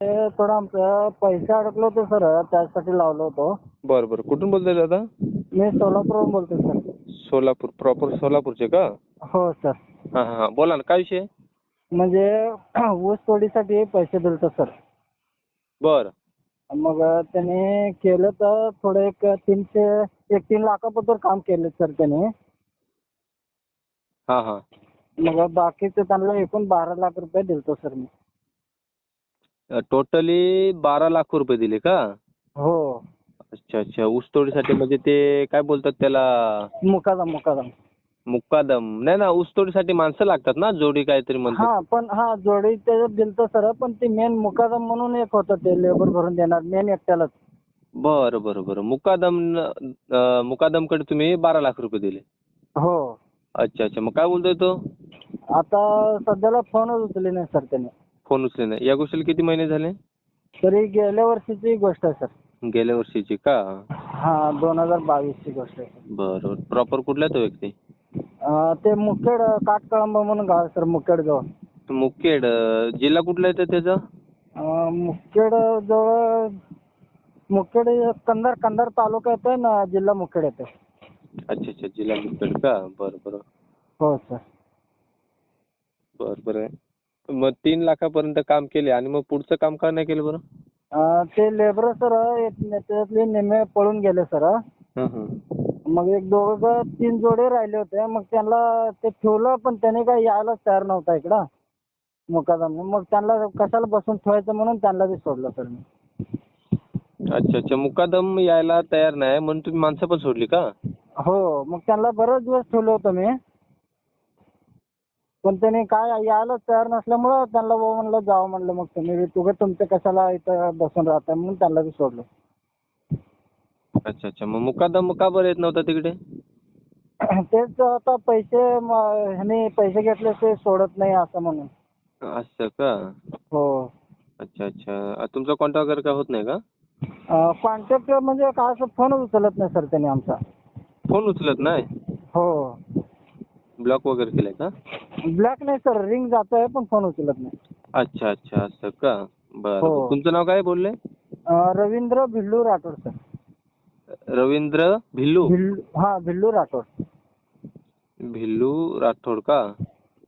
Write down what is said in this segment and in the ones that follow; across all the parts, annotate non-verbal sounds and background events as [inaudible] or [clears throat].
ते थोडं आमचं पैसे अडकलं होतं सर त्यासाठी लावलं होतं. बरं बरं. कुठून बोलताय दादा? मी सोलापूरहून बोलतोय सर. सोलापूर प्रॉपर सोलापूरचे का? हो सर. हां हां हां. बोला ना काय विषय? म्हणजे [clears throat] ऊस तोडीसाठी पैसे दिलतं सर. बरं. मग त्याने केलं तर थोडं एक तीनशे एक तीन लाखापत्र काम केलं सर त्याने. हां हां. मग बाकीचं त्यांना एकूण बारा लाख रुपये दिलतो सर मी. टोटली बारा लाख रुपये दिले का? हो. अच्छा अच्छा. ऊसतोडीसाठी म्हणजे ते काय बोलतात त्याला? मुकादम मुकादम. मुक्कादम नाही ना ऊसतोडीसाठी माणसं लागतात ना? जोडी काहीतरी म्हणतात. हा पण हा जोडी त्याच्यात दिलतं सर पण ते मेन मुकादम म्हणून एक होतं ते लेबर भरून देणार मेन एकट्यालाच. बरं बरं बरं. मुकादम अं, मुकादमकडे तुम्ही बारा लाख रुपये दिले. हो. अच्छा अच्छा. मग काय बोलतोय तो? आता सध्याला फोनच उचलले नाही सर त्याने. फोन उचले नाही. या गोष्टीला किती महिने झाले? तरी गेल्या वर्षीची गोष्ट आहे सर. गेल्या वर्षीची का? हा दोन हजार बावीसची गोष्ट आहे सर. बरं. प्रॉपर कुठला तो व्यक्ती? अं, ते मुखेड काटकळंबा म्हणून गाव आहे सर मुखेड जवळ मुखेड. अं, जिल्हा कुठला येतं त्याचा? अं, मुखेड जवळ मुखेड कंधार कंधार तालुका येतोय ना जिल्हा मुखेड येतोय. अच्छा अच्छा. जिल्हा मुखेड का? बरं बरं. हो सर. बरं बरं. मग तीन लाखापर्यंत काम केले आणि मग पुढचं काम का नाही केलं बरं? अं, ते लेबर सर त्याच्यातले निम्मे पळून गेले सर हं, हं. मग एक दोघं तीन जोडे राहिले होते. मग त्यांना ते ठेवलं पण त्याने काही यायलाच तयार नव्हता इकडं. मुकादम मग त्यांना कशाला बसून ठेवायचं म्हणून त्यांना बी सोडलं सर मी. अच्छा अच्छा. मुकादम यायला तयार नाही म्हणून तुम्ही माणसं पण सोडली का? हो. मग त्यांना बरेच दिवस ठेवलं होतं मी. पण त्याने काय यायलाच तयार नसल्यामुळं त्यांना भाऊ म्हणलं जावं म्हणलं मग तुम्ही तुझं तुमचं कशाला इथं बसून राहताय? म्हणून त्यांना बी सोडलं. अच्छा अच्छा. मग मुकादम का बरं येत नव्हता तिकडे? [clears throat] तेच आता पैसे म- ह्याने पैसे घेतले ते सोडत नाही असं म्हणून. असं का? हो. अच्छा अच्छा. तुमचा कॉन्टॅक्ट वगैरे काय होत नाही का? कॉन्टॅक्ट म्हणजे काय असं फोन उचलत नाही सर त्याने आमचा. फोन उचलत नाही? हो. ब्लॉक वगैरे केलाय का? ब्लॅक नाही सर रिंग जात आहे पण फोन उचलत नाही. अच्छा अच्छा असं का? बरं हो. बरं. तुमचं नाव काय बोलले? अं, रवींद्र भिल्लू राठोड सर. रवींद्र भिल्लू? भिल्लू हा भिल्लू राठोड. भिल्लू राठोड का?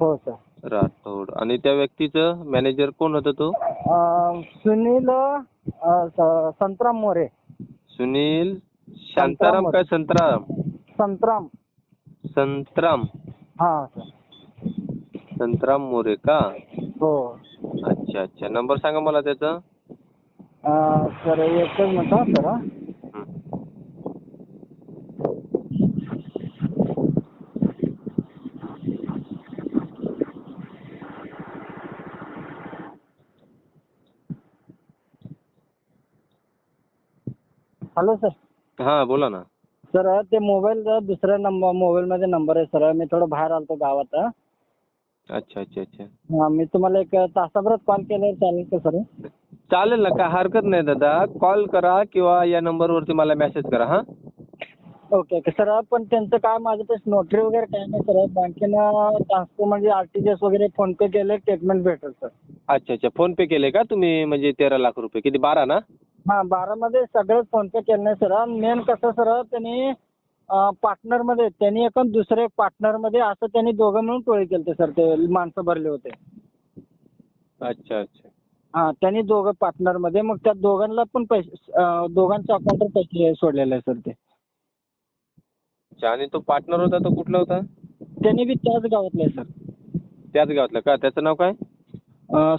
हो सर. राठोड. आणि त्या व्यक्तीचं मॅनेजर कोण होता तो? अं, सुनील अं, स- संतराम मोरे. सुनील शांताराम काय संतराम? संतराम. संतराम. हा. सर संतराम मोरे का? हो. अच्छा अच्छा. नंबर सांगा मला त्याचा. अं, सर एकच मिनिट हा सर हा. Hello sir. हा बोला ना. सर ते मोबाईलचा दुसऱ्या नंबर मोबाईलमध्ये नंबर आहे सर. मी थोडं बाहेर आलतो गावात. अच्छा अच्छा अच्छा. हा, मी तुम्हाला एक तासाभरात कॉल केल्यावर चालेल का सर? चालेल ना काय हरकत नाही दादा. कॉल करा किंवा या नंबरवरती मला मेसेज करा हा? Okay okay. सर पण त्यांचं काय माझं ते नोटरी वगैरे काय नाही सर. बँकेनं ट्रान्सफर म्हणजे आर टी जी एस वगैरे फोन पे केले स्टेटमेंट भेटेल सर. अच्छा अच्छा. फोन पे केले का तुम्ही? म्हणजे तेरा लाख रुपये. किती? बारा ना? हां बारामध्ये सगळंच फोन पे केलं सर. मेन कसं सर त्यांनी पार्टनरमध्ये त्यांनी एकूण दुसरे पार्टनरमध्ये असं त्यांनी दोघं मिळून टोळी केली सर. ते माणसं भरले होते. अच्छा अच्छा. हां त्यांनी दोघं पार्टनरमध्ये मग त्या दोघांना पण पैसे दोघांच्या अकाउंटवर पैसे सोडलेले सर ते. अच्छा आणि तो पार्टनर होता तो कुठला होता? त्यांनी बी त्याच गावातले आहे सर. त्याच गावातला. का त्याचं नाव काय?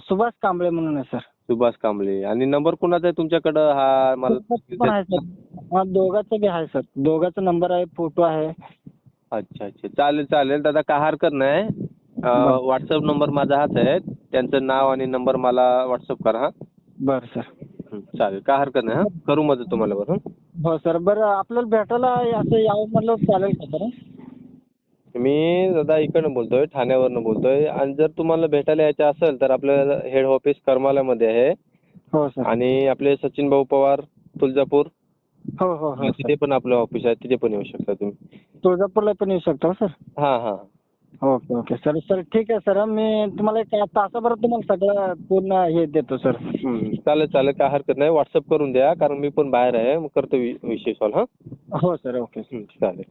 सुभाष कांबळे म्हणून आहे सर. सुभाष कांबळे. आणि नंबर कुणाचा आहे तुमच्याकडं? हा मला हां दोघांचं बी आहे सर. दोघांचा नंबर आहे फोटो आहे. अच्छा अच्छा. चालेल चालेल. दादा काय हरकत नाही. व्हॉट्सअप नंबर माझा हाच आहे. त्यांचं नाव आणि नंबर मला व्हॉट्सअप करा हा. बरं सर. चालेल. काय हरकत नाही हा. करू मदत तुम्हाला बरं हं? सर. बरं आपल्याला भेटायला असं यावं म्हटलं चालेल का सर मी दादा इकडनं बोलतोय ठाण्यावरनं बोलतोय. आणि जर तुम्हाला भेटायला यायचं असेल तर आपलं हेड ऑफिस करमाल्यामध्ये आहे. हो सर आणि आपले सचिन भाऊ पवार तुळजापूर. हो हो हो तिथे पण आपलं ऑफिस आहे. तिथे पण येऊ शकता तुम्ही. तुळजापूरला पण येऊ शकतो सर हां हां. Okay okay. सर सर ठीक आहे सर. मी तुम्हाला एक तासाभरात तुम्हाला सगळं पूर्ण हे देतो सर हम्म. चालेल चालेल. काय हरकत नाही. व्हॉट्सअप करून द्या कारण मी पण बाहेर आहे. मग करतो वि- विषय सॉल्व हां? हो सर ओके हम्म, चालेल.